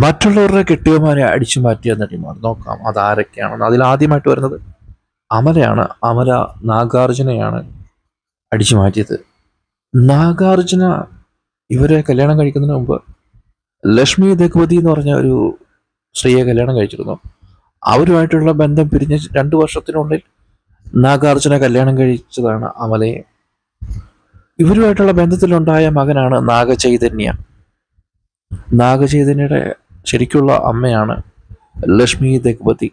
മറ്റുള്ളവരുടെ കെട്ടിയമാരെ അടിച്ചു മാറ്റിയ നടിമാർ നോക്കാം അതാരൊക്കെയാണെന്ന് അതിൽ ആദ്യമായിട്ട് വരുന്നത് അമരയാണ് അമര നാഗാർജുനയാണ് അടിച്ചു മാറ്റിയത്. നാഗാർജുന ഇവരെ കല്യാണം കഴിക്കുന്നതിന് മുമ്പ് ലക്ഷ്മി ദഗ്വതി എന്ന് പറഞ്ഞ ഒരു സ്ത്രീയെ കല്യാണം കഴിച്ചിരുന്നു. അവരുമായിട്ടുള്ള ബന്ധം പിരിഞ്ഞ് രണ്ടു വർഷത്തിനുള്ളിൽ നാഗാർജുന കല്യാണം കഴിച്ചതാണ് അമലയെ ഇവരുമായിട്ടുള്ള ബന്ധത്തിലുണ്ടായ മകനാണ് നാഗചൈതന്യ. നാഗചൈതന്യയുടെ ശരിക്കുള്ള അമ്മയാണ് ലക്ഷ്മി ദഗ്പതി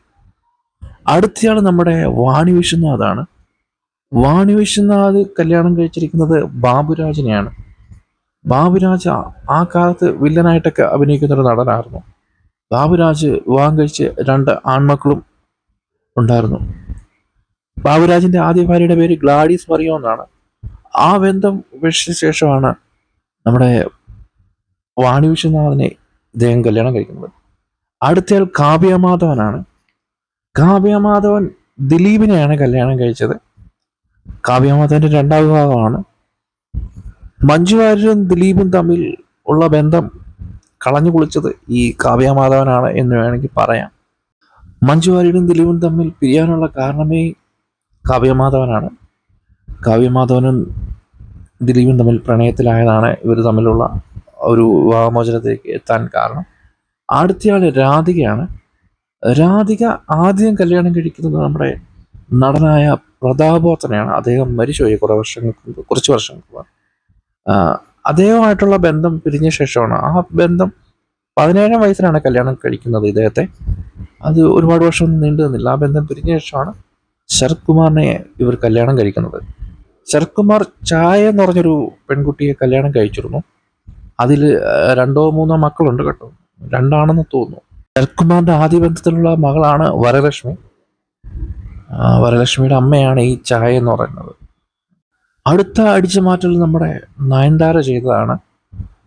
അടുത്തയാൾ നമ്മുടെ വാണി വിശ്വനാഥാണ്. വാണി വിശ്വനാഥ് കല്യാണം കഴിച്ചിരിക്കുന്നത് ബാബുരാജിനെയാണ്. ബാബുരാജ ആ കാലത്ത് വില്ലനായിട്ടൊക്കെ അഭിനയിക്കുന്ന ഒരു നടനായിരുന്നു. ബാബുരാജ് വിവാഹം കഴിച്ച് രണ്ട് ആൺമക്കളും ഉണ്ടായിരുന്നു. ബാബുരാജിന്റെ ആദ്യ ഭാര്യയുടെ പേര് ഗ്ലാഡീസ് മറിയോ എന്നാണ്. ആ ബന്ധം ഉപേക്ഷിച്ച ശേഷമാണ് നമ്മുടെ വാണി വിശ്വനാഥനെ ഇദ്ദേഹം കല്യാണം കഴിക്കുന്നത്. അടുത്തയാൾ കാവ്യമാധവനാണ് കാവ്യമാധവൻ ദിലീപിനെയാണ് കല്യാണം കഴിച്ചത്. കാവ്യമാധവന്റെ രണ്ടാം വിഭാഗമാണ് മഞ്ജു വാര്യരും ദിലീപും തമ്മിൽ ഉള്ള ബന്ധം കളഞ്ഞു കുളിച്ചത് ഈ കാവ്യമാധവനാണ് എന്ന് വേണമെങ്കിൽ പറയാം. മഞ്ജു വാര്യരും ദിലീപും തമ്മിൽ പിരിയാനുള്ള കാരണമേ കാവ്യമാധവനാണ് കാവ്യമാധവനും ദിലീപും തമ്മിൽ പ്രണയത്തിലായതാണ് ഇവർ തമ്മിലുള്ള ഒരു വിവാഹമോചനത്തിലേക്ക് എത്താൻ കാരണം. അടുത്തയാൾ രാധികയാണ്. രാധിക ആദ്യം കല്യാണം കഴിക്കുന്നത് നമ്മുടെ നടനായ പ്രതാപോത്തനെയാണ്. അദ്ദേഹം മരിച്ചുപോയി കുറേ വർഷങ്ങൾക്ക് മുമ്പ് കുറച്ച് വർഷങ്ങൾക്ക് മുമ്പ്. അദ്ദേഹമായിട്ടുള്ള ബന്ധം പിരിഞ്ഞ ശേഷമാണ്. ആ ബന്ധം പതിനേഴാം വയസ്സിലാണ് കല്യാണം കഴിക്കുന്നത് ഇദ്ദേഹത്തെ. അത് ഒരുപാട് വർഷമൊന്നും നീണ്ടു നിന്നില്ല. ആ ബന്ധം പിരിഞ്ഞ ശേഷമാണ് ശരത് കുമാറിനെ ഇവർ കല്യാണം കഴിക്കുന്നത്. ശരത് കുമാർ ചായ എന്ന് പറഞ്ഞൊരു പെൺകുട്ടിയെ കല്യാണം കഴിച്ചിരുന്നു. അതിൽ രണ്ടോ മൂന്നോ മക്കളുണ്ട് കേട്ടോ. രണ്ടാണെന്ന് തോന്നുന്നു. ശരത്കുമാറിന്റെ ആദ്യ ബന്ധത്തിലുള്ള മകളാണ് വരലക്ഷ്മി. വരലക്ഷ്മിയുടെ അമ്മയാണ് ഈ ചായ എന്ന് പറയുന്നത്. അടുത്ത അടിച്ചുമാറ്റൽ നമ്മുടെ നയൻതാര ചെയ്തതാണ്.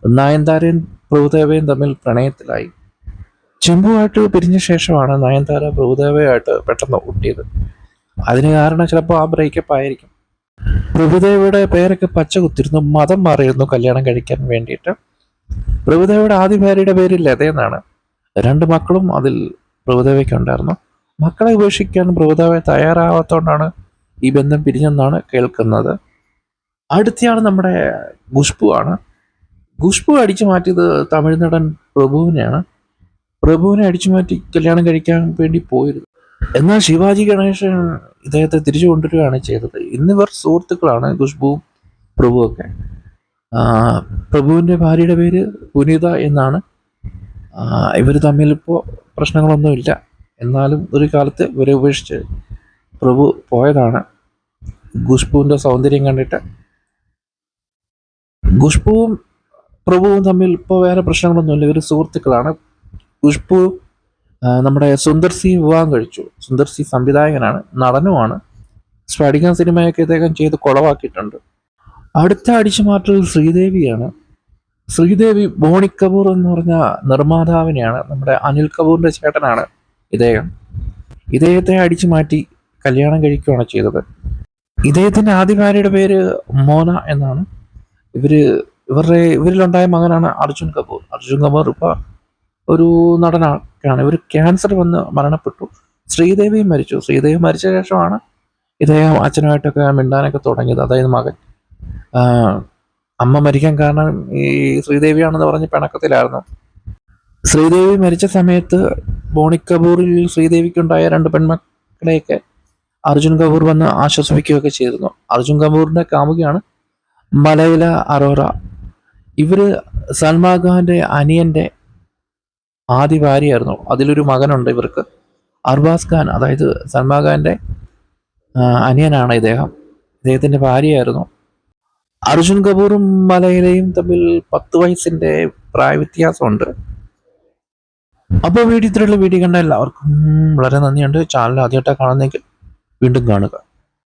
നയൻതാരയും പ്രഭുദേവയും തമ്മിൽ പ്രണയത്തിലായി. ചെമ്പുമായിട്ട് പിരിഞ്ഞ ശേഷമാണ് നയൻതാര പ്രഭുദേവയായിട്ട് പെട്ടെന്ന് ഒട്ടിയത്. അതിന് കാരണം ചിലപ്പോൾ ആ ബ്രേക്കപ്പ് ആയിരിക്കും. പ്രഭുദേവയുടെ പേരൊക്കെ പച്ച കുത്തിരുന്നു മതം മാറിയിരുന്നു കല്യാണം കഴിക്കാൻ വേണ്ടിയിട്ട്. പ്രഭുദേവയുടെ ആദ്യ ഭാര്യയുടെ പേര് ലതയെന്നാണ് രണ്ട് മക്കളും അതിൽ പ്രഭുദേവയ്ക്ക് ഉണ്ടായിരുന്നു. മക്കളെ ഉപേക്ഷിക്കാൻ പ്രഭുദേവ തയ്യാറാവാത്തോണ്ടാണ് ഈ ബന്ധം പിരിഞ്ഞെന്നാണ് കേൾക്കുന്നത്. അടുത്തയാണ് നമ്മുടെ ഖുഷ്ബു ആണ്. ഖുഷ്ബു അടിച്ചു മാറ്റിയത് തമിഴ് നടൻ പ്രഭുവിനെയാണ്. പ്രഭുവിനെ അടിച്ചു മാറ്റി കല്യാണം കഴിക്കാൻ വേണ്ടി പോയിരുന്നു. എന്നാൽ ശിവാജി ഗണേശൻ ഇദ്ദേഹത്തെ തിരിച്ചു കൊണ്ടുവരികയാണ് ചെയ്തത്. ഇന്നിവർ സുഹൃത്തുക്കളാണ് ഖുഷ്ബുവും പ്രഭുവൊക്കെ. പ്രഭുവിന്റെ ഭാര്യയുടെ പേര് പുനിത എന്നാണ്. ഇവർ തമ്മിലിപ്പോൾ പ്രശ്നങ്ങളൊന്നുമില്ല. എന്നാലും ഒരു കാലത്ത് ഇവരെ ഉപേക്ഷിച്ച് പ്രഭു പോയതാണ്. ഖുഷ്ബുവിന്റെ സൗന്ദര്യം കണ്ടിട്ട്. ഖുഷ്ബുവും പ്രഭുവും തമ്മിൽ ഇപ്പോൾ വേറെ പ്രശ്നങ്ങളൊന്നുമില്ല. ഇവർ സുഹൃത്തുക്കളാണ്. ഖുഷ്ബു നമ്മുടെ സുന്ദർ സി വിവാഹം കഴിച്ചു. സുന്ദർ സി സംവിധായകനാണ് നടനുമാണ്. സ്ഫടികം സിനിമയൊക്കെ ഇദ്ദേഹം ചെയ്ത് കുളവാക്കിയിട്ടുണ്ട്. അടുത്ത അടിച്ചുമാറ്റൽ ശ്രീദേവിയാണ്. ശ്രീദേവി ബോണി കപൂർ എന്ന് പറഞ്ഞ നിർമ്മാതാവിനെയാണ് നമ്മുടെ അനിൽ കപൂറിന്റെ ചേട്ടനാണ് ഇദ്ദേഹം. ഇദ്ദേഹത്തെ അടിച്ചു മാറ്റി കല്യാണം കഴിക്കുകയാണ് ചെയ്തത്. ഇദ്ദേഹത്തിന്റെ ആദ്യ ഭാര്യയുടെ പേര് മോന എന്നാണ്. ഇവർ ഇവരുടെ ഇവരിലുണ്ടായ മകനാണ് അർജുൻ കപൂർ. അർജുൻ കപൂർ ഇപ്പൊ ഒരു നടനാണ്. ഇവർ ക്യാൻസർ വന്ന് മരണപ്പെട്ടു. ശ്രീദേവിയും മരിച്ചു. ശ്രീദേവി മരിച്ച ശേഷമാണ് ഇദ്ദേഹം അച്ഛനുമായിട്ടൊക്കെ മിണ്ടാനൊക്കെ തുടങ്ങിയത്. അതായത് മകൻ. അമ്മ മരിക്കാൻ കാരണം ഈ ശ്രീദേവിയാണെന്ന് പറഞ്ഞ് പിണക്കത്തിലായിരുന്നു. ശ്രീദേവി മരിച്ച സമയത്ത് ബോണി കപൂറിൽ ശ്രീദേവിക്കുണ്ടായ രണ്ട് പെൺമക്കളെയൊക്കെ അർജുൻ കപൂർ വന്ന് ആശ്വസിപ്പിക്കുകയൊക്കെ ചെയ്തിരുന്നു. അർജുൻ കപൂറിന്റെ കാമുകിയാണ് മലയില അറോറ. ഇവർ സൽമാൻ ഖാന്റെ അനിയന്റെ ആദ്യ ഭാര്യയായിരുന്നു അതിലൊരു മകനുണ്ട് ഇവർക്ക്. അർബാസ് ഖാൻ അതായത് സൽമാൻ ഖാന്റെ അനിയനാണ് ഇദ്ദേഹം. ഇദ്ദേഹത്തിന്റെ ഭാര്യയായിരുന്നു. അർജുൻ കപൂറും മലയിലയും തമ്മിൽ പത്ത് വയസ്സിന്റെ പ്രായ വ്യത്യാസമുണ്ട് അപ്പോൾ വീഡിയോ ഇത്രയുള്ള വീഡിയോ കണ്ട എല്ലാവർക്കും വളരെ നന്ദിയുണ്ട്. ചാനൽ ആദ്യമായിട്ടാണ് കാണുന്നെങ്കിൽ വീണ്ടും കാണുക.